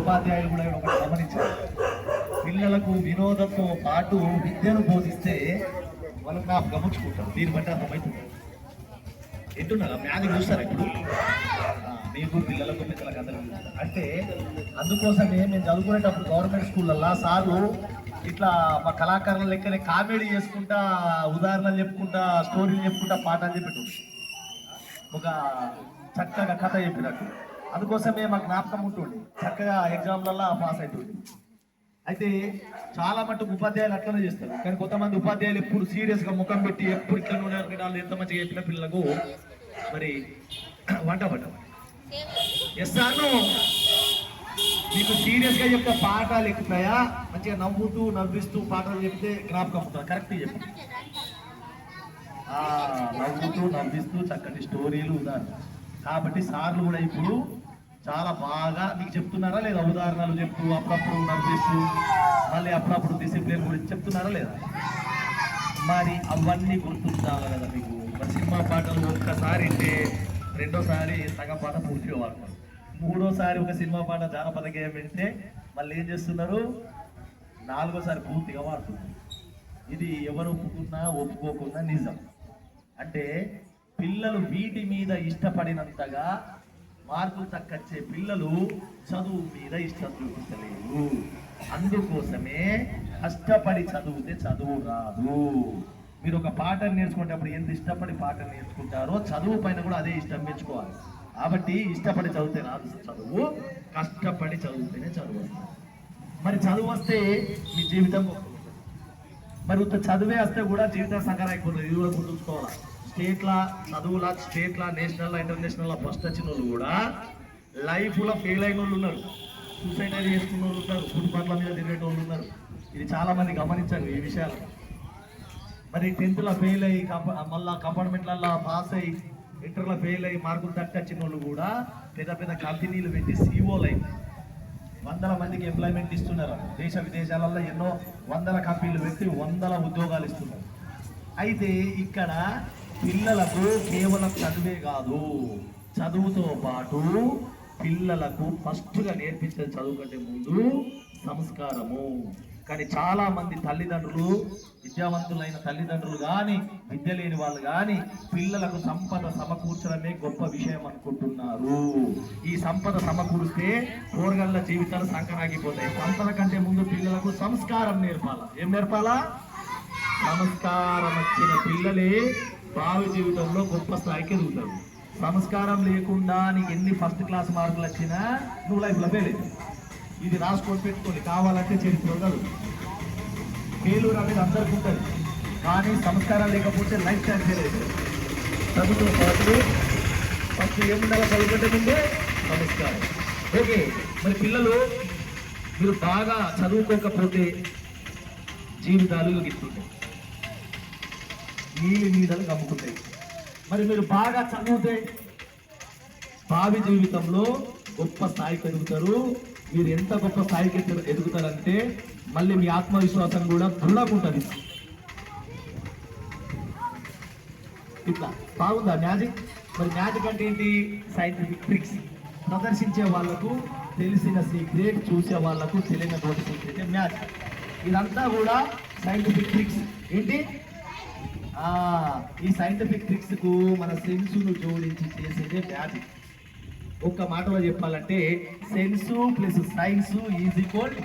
ఉపాధ్యాయులు కూడా ఒకటి గమనించారు. పిల్లలకు వినోదంతో పాటు విద్యను బోధిస్తే వాళ్ళకి నాకు గమనించుకుంటారు దీన్ని బట్టి అర్థమవుతుంది. ఎట్టున్నారా మ్యాన్ చూస్తారు ఇప్పుడు? మీకు పిల్లలకు పిల్లలకు అందరికీ చూస్తారు. అంటే అందుకోసమే మేము చదువుకునేటప్పుడు గవర్నమెంట్ స్కూళ్ళల్లో సార్లు ఇట్లా మా కళాకారుల లెక్కనే కామెడీ చేసుకుంటా ఉదాహరణలు చెప్పుకుంటా స్టోరీలు చెప్పుకుంటా పాఠాలు చెప్పేటప్పుడు ఒక చక్కగా కథ చెప్పినట్టు. అందుకోసమే మాకు జ్ఞాపకం ఉంటుంది చక్కగా ఎగ్జామ్లలో పాస్ అవుతుంది అయితే చాలా మటుకు ఉపాధ్యాయులు అట్లనే చేస్తారు. కానీ కొంతమంది ఉపాధ్యాయులు ఎప్పుడు సీరియస్గా ముఖం పెట్టి ఎప్పుడు ఇట్లా నూనె వాళ్ళు ఎంత మంచిగా చెప్పిన పిల్లలకు మరి వంట పడ్డ ఎస్ సార్ను మీకు సీరియస్గా చెప్తే పాఠాలు ఎక్కుతాయా? మంచిగా నవ్వుతూ నవ్విస్తూ పాఠాలు చెప్తే జ్ఞాపకం అవుతుంది కరెక్ట్ చెప్పండి నవ్వుతూ నవ్విస్తూ చక్కటి స్టోరీలు ఉన్నారు కాబట్టి సార్లు కూడా ఇప్పుడు చాలా బాగా మీకు చెప్తున్నారా లేదా? ఉదాహరణలు చెప్తూ అప్పుడప్పుడు నడిచేస్తూ మళ్ళీ అప్పుడప్పుడు డిసిప్లిన్ గురించి చెప్తున్నారా లేదా? మరి అవన్నీ గుర్తుండాలి కదా మీకు. మరి సినిమా పాటలు ఒక్కసారి అంటే రెండోసారి సగం పాట పూర్తిగా వాడతారు మూడోసారి ఒక సినిమా పాట జానపద గేయం వింటే మళ్ళీ ఏం చేస్తున్నారు? నాలుగోసారి పూర్తిగా వాడుతున్నారు. ఇది ఎవరు ఒప్పుకున్నా ఒప్పుకోకుండా నిజం. అంటే పిల్లలు వీటి మీద ఇష్టపడినంతగా మార్కులు తక్కచ్చే పిల్లలు చదువు మీద ఇష్టం చూపించలేదు అందుకోసమే కష్టపడి చదివితే చదువు రాదు. మీరు ఒక పాటను నేర్చుకునేటప్పుడు ఎంత ఇష్టపడి పాఠం నేర్చుకుంటారో చదువు పైన కూడా అదే ఇష్టం పెంచుకోవాలి. కాబట్టి ఇష్టపడి చదివితే రాదు చదువు కష్టపడి చదివితేనే చదువు వస్తుంది. మరి చదువు వస్తే మీ జీవితం మరి ఉత్త చదివే వస్తే కూడా జీవితం సంకరాయిపోతుంది ఇది కూడా గుర్తుంచుకోవాలి? స్టేట్లా చదువులా స్టేట్లా నేషనల్ ఇంటర్నేషనల్ ఫస్ట్ వచ్చిన వాళ్ళు కూడా లైఫ్లో ఫెయిల్ అయిన వాళ్ళు ఉన్నారు. సూసైడ్ అయితే చేసుకున్న వాళ్ళు ఉన్నారు ఫుట్బాట్ల మీద తిరిగే వాళ్ళు ఉన్నారు. ఇది చాలామంది గమనించారు ఈ విషయాలు. మరి టెన్త్లో ఫెయిల్ అయ్యి మళ్ళీ మళ్ళా కంపార్ట్మెంట్లలో పాస్ అయ్యి ఇంటర్లో ఫెయిల్ అయ్యి మార్కులు తగ్గొచ్చిన వాళ్ళు కూడా పెద్ద పెద్ద కంపెనీలు పెట్టి సీఓలు అయింది వందల మందికి ఎంప్లాయ్మెంట్ ఇస్తున్నారు. దేశ విదేశాలలో ఎన్నో వందల కంపెనీలు పెట్టి వందల ఉద్యోగాలు ఇస్తున్నారు. అయితే ఇక్కడ పిల్లలకు కేవలం చదువే కాదు. చదువుతో పాటు పిల్లలకు ఫస్ట్గా నేర్పించే చదువు కంటే ముందు సంస్కారము. కానీ చాలా మంది తల్లిదండ్రులు విద్యావంతులైన తల్లిదండ్రులు కానీ విద్య లేని వాళ్ళు కానీ పిల్లలకు సంపద సమకూర్చడమే గొప్ప విషయం అనుకుంటున్నారు. ఈ సంపద సమకూరిస్తే కూరగాయల జీవితాలు సంకరాగిపోతాయి. సంపద కంటే ముందు పిల్లలకు సంస్కారం నేర్పాలా? ఏం నేర్పాలా? సంస్కారం వచ్చిన పిల్లలే భావి జీవితంలో గొప్ప స్థాయికి ఎదుగుతాడు సంస్కారం లేకుండా నీకు ఎన్ని ఫస్ట్ క్లాస్ మార్కులు వచ్చినా నువ్వు లైఫ్లో ఫెయిల్ ఇది రాసుకొని పెట్టుకోండి కావాలంటే చరిత్ర కాదు ఫెయిల్యూర్ అనేది అందరికీ ఉంటుంది. కానీ సంస్కారం లేకపోతే లైఫ్ టైం ఫెయిల్ అవుతుంది చదువుతో పాటు ఫస్ట్ ఏముండాలో చదువుకుంటే ముందే సంస్కారం. ఓకే మరి పిల్లలు మీరు బాగా చదువుకోకపోతే జీవితాలు గిట్టుంటాయి నీళ్ళు నీడలు కమ్ముకుంటాయి. మరి మీరు బాగా చదివితే భావి జీవితంలో గొప్ప స్థాయికి ఎదుగుతారు మీరు ఎంత గొప్ప స్థాయికి ఎదుగుతారంటే మళ్ళీ మీ ఆత్మవిశ్వాసం కూడా దృఢంగా ఉంటుంది. ఇట్లా బాగుందా మ్యాజిక్? మరి మ్యాజిక్ అంటే ఏంటి? సైంటిఫిక్ ట్రిక్స్ ప్రదర్శించే వాళ్ళకు తెలిసిన సీక్రెట్ చూసే వాళ్ళకు తెలియనటువంటి సీక్రెట్ మ్యాజిక్. ఇదంతా కూడా సైంటిఫిక్ ట్రిక్స్ ఏంటి? ఈ సైంటిఫిక్ ట్రిక్స్కు మన సెన్సును జోడించి చేసేదే మ్యాజిక్ ఒక్క మాటలో చెప్పాలంటే sense plus science is equal